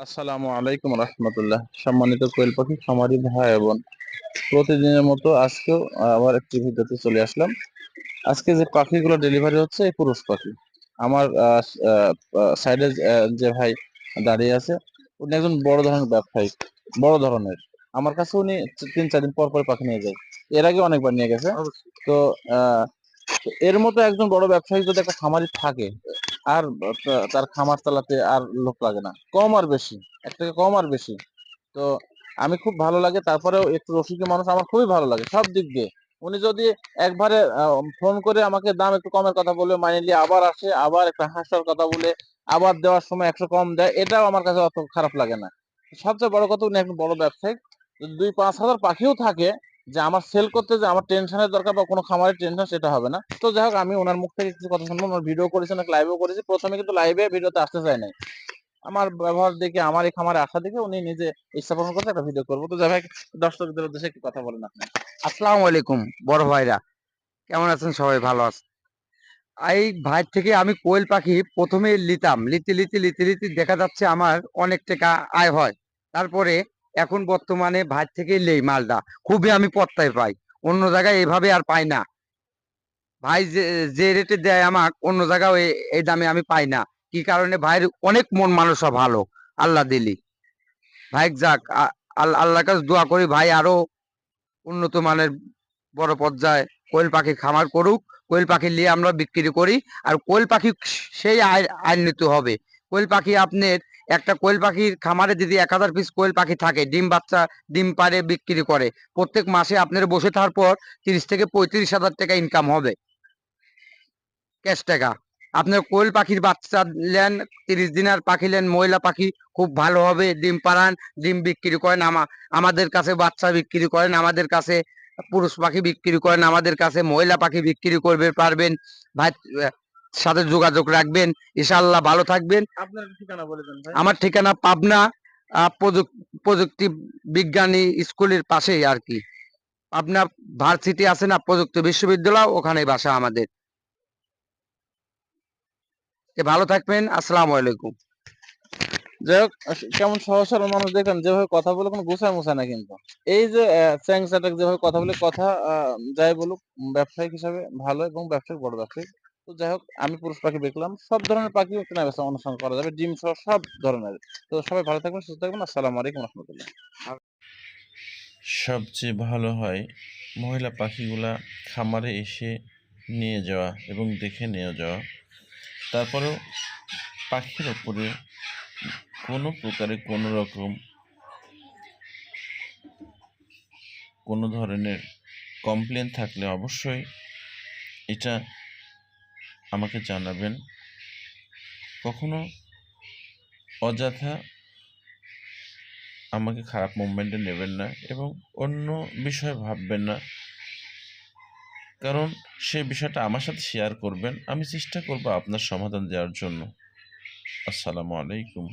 আসসালামু আলাইকুম রহমতুল্লাহ। সম্মানিত কোয়েল পাখি খামারি ভাই বোন। প্রতিদিনের মতো আজকেও আবার একটি ভিডিওতে চলে আসলাম। আজকে যে পাখিগুলো ডেলিভারি হচ্ছে এই পুরুষ পাখি। আমার সাইডে যে ভাই দাঁড়িয়ে আছে উনি একজন বড় ধরনের ব্যবসায়ী বড় ধরনের। আমার কাছে উনি তিন চার দিন পর পর পাখি নিয়ে যায়। এর আগে অনেকবার নিয়ে গেছে। তো আহ, তো এর মতো একজন বড় ব্যবসায়ী যদি একটা খামারি থাকে আর তার খামার চালাতে আর লোক লাগে না। কম আর বেশি, এক থেকে কম আর বেশি। তো আমি খুব ভালো লাগে, তারপরেও একটু রসিক মানুষ আমার খুবই ভালো লাগে, সব দিক দিয়ে। উনি যদি একবারে ফোন করে আমাকে দাম একটু কমের কথা বলে, মাইনে আবার আসে, আবার একটা হাসার কথা বলে, আবার দেওয়ার সময় একশো কম দেয়, এটাও আমার কাছে অত খারাপ লাগে না। সবচেয়ে বড় কথা উনি একজন বড় ব্যবসায়ী যদি দুই পাঁচ হাজার পাখিও থাকে যে আমার সেল করতে যে আমার টেনশনের দরকার বা কোনো খামারের টেনশন সেটা হবে না। তো যাই হোক, আমি ওনার মুখ থেকে কিছু কথা শুনব, ওনার ভিডিও করেছি, অনেক লাইভও করেছি। প্রথমে কিন্তু লাইভে ভিডিওতে আসতে চাই নাই। আমার ব্যবহার দেখে, আমার এই খামারে আসা দেখে উনি নিজে ইচ্ছা করতে একটা ভিডিও করব। তো যাই হোক, দর্শকদের উদ্দেশ্যে একটু কথা বলেন আপনি। আসসালামু আলাইকুম, বড় ভাইরা। কেমন আছেন সবাই? ভালো আছে এই ভাই থেকে আমি কোয়েল পাখি প্রথমে লিতাম। লিতে লিতে লিতে লিতে দেখা যাচ্ছে আমার অনেক টাকা আয় হয়। তারপরে এখন বর্তমানে ভাই থেকে লেই মালটা খুবই আমি পত্তায় পাই। অন্য জায়গায় এভাবে আর পাই না। ভাই যে রেটে দেয় আমাকে, অন্য জায়গায় এই- দামে আমি পাই না। কি কারণে? ভাইয়ের অনেক মন মানুষ ভালো। আল্লাহ দিলি। ভাই যাক আল্লাহর কাছে দোয়া করি ভাই আরও উন্নত মানের বড় পর্যায়ে কোয়েল পাখি খামার করুক। কোয়েল পাখি নিয়ে আমরা বিক্রি করি। আর কোয়েল পাখি সেই আয় আইনিত হবে। কোয়েল পাখি আপনার একটা কোয়েল পাখির খামারে যদি এক হাজার পিস কোয়েল পাখি থাকে, ডিম বাচ্চা, ডিম পারে বিক্রি করে, প্রত্যেক মাসে আপনার বসে থাকার পর তিরিশ থেকে পঁয়ত্রিশ হাজার টাকা ইনকাম হবে। ক্যাশ টাকা। আপনার কোয়েল পাখির বাচ্চা নেন, তিরিশ দিনের পাখি নেন মহিলা পাখি খুব ভালো হবে, ডিম পাড়ান, ডিম বিক্রি করেন, আমা, আমাদের কাছে বাচ্চা বিক্রি করেন, আমাদের কাছে পুরুষ পাখি বিক্রি করেন, আমাদের কাছে মহিলা পাখি বিক্রি করবে, পারবেন। ভাই সাথে যোগাযোগ রাখবেন। ইনশাআল্লাহ ভালো থাকবেন। আমার ঠিকানা পাবনা প্রযুক্তি বিজ্ঞানী স্কুলের পাশেই আর কি। পাবনা ভার্সিটি আছে না প্রযুক্তি বিশ্ববিদ্যালয় ওখানে বাসা আমাদের। ভালো থাকবেন আসসালামু আলাইকুম। যাই হোক কেমন সহজ সরল মানুষ দেখলাম যেভাবে কথা বলে কোনো গোছায় মোছায় না কিন্তু। এই যে চ্যাং যেভাবে কথা বলে কথা আহ, যাই বলুক ব্যবসায়িক হিসাবে ভালো এবং ব্যবসায়িক বড় ব্যবসায়িক। তো যাই হোক আমি পুরুষ পাখি দেখলাম সব ধরনের পাখি কেনা বেচা অনুষ্ঠান করা যাবে ডিম সহ সব ধরনের। তো সবাই ভালো থাকবেন সুস্থ থাকবেন আসসালামু আলাইকুম রহমতুল্লাহ। সবচেয়ে ভালো হয় মহিলা পাখিগুলা খামারে এসে নিয়ে যাওয়া এবং দেখে নিয়ে যাওয়া। তারপরেও পাখির ওপরে কোনো প্রকারে কোনো রকম কোনো ধরনের কমপ্লেন থাকলে অবশ্যই এটা আমাকে জানাবেন। কখনো অযথা আমাকে খারাপ মুভমেন্টে নেবেন না এবং অন্য বিষয় ভাববেন না। কারণ সেই বিষয়টা আমার সাথে শেয়ার করবেন। আমি চেষ্টা করব আপনার সমাধান দেওয়ার জন্য। আসসালামু আলাইকুম।